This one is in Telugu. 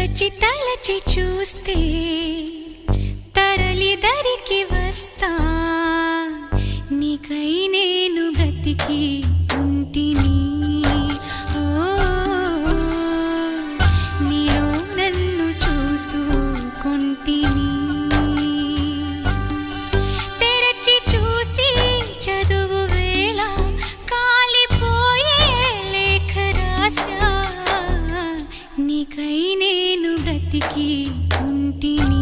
తలచి తలచి చూస్తే తరలి దరికి వస్తా. నీకై నేను బ్రతికి వెతికి ఉంటిని